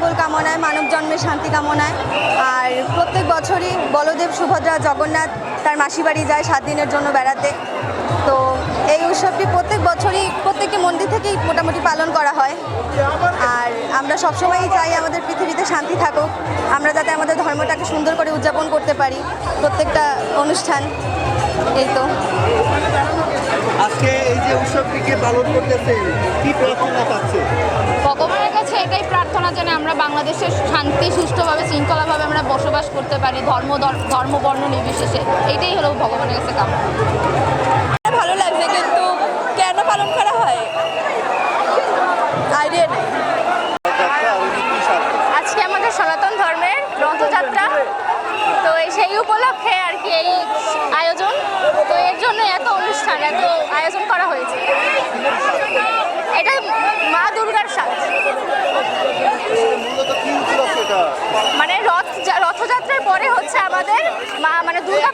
কামনায়, মানব জন্মের শান্তি কামনায়। আর প্রত্যেক বছরই বলদেব সুভদ্রা জগন্নাথ তার মাসি বাড়ি যায় সাত দিনের জন্য বেড়াতে। তো এই উৎসবটি প্রত্যেক বছরই, প্রত্যেকটি মন্দির থেকেই মোটামুটি পালন করা হয়। আর আমরা সবসময়ই চাই আমাদের পৃথিবীতে শান্তি থাকুক। আমরা যাতে আমাদের ধর্মটাকে সুন্দর করে উদযাপন করতে পারি প্রত্যেকটা অনুষ্ঠান। এই তো। আজকে এই যে উৎসবটিকে পালন করতেছেন, কি প্রার্থনা পাচ্ছে? বাংলাদেশে শান্তি সুষ্ঠুভাবে শৃঙ্খলাভাবে আমরা বসবাস করতে পারি ধর্ম ধর্ম বর্ণ নির্বিশেষে। এইটাই হলো ভগবানের কাছে কামনা। ভালো লাগছে কিন্তু কেন পালন করা হয়? আইডিয়া নেই। আজকে আমাদের সনাতন ধর্মের রথযাত্রা তো সেই উপলক্ষে আর কি এই আয়োজন তো এর জন্য এত অনুষ্ঠান এত আয়োজন করা হয়েছে এটা মা দুর্গার সাজ মূলত কি উপলক্ষ এটা মানে রথ যা- রথযাত্রার পরে হচ্ছে আমাদের মানে দুর্গা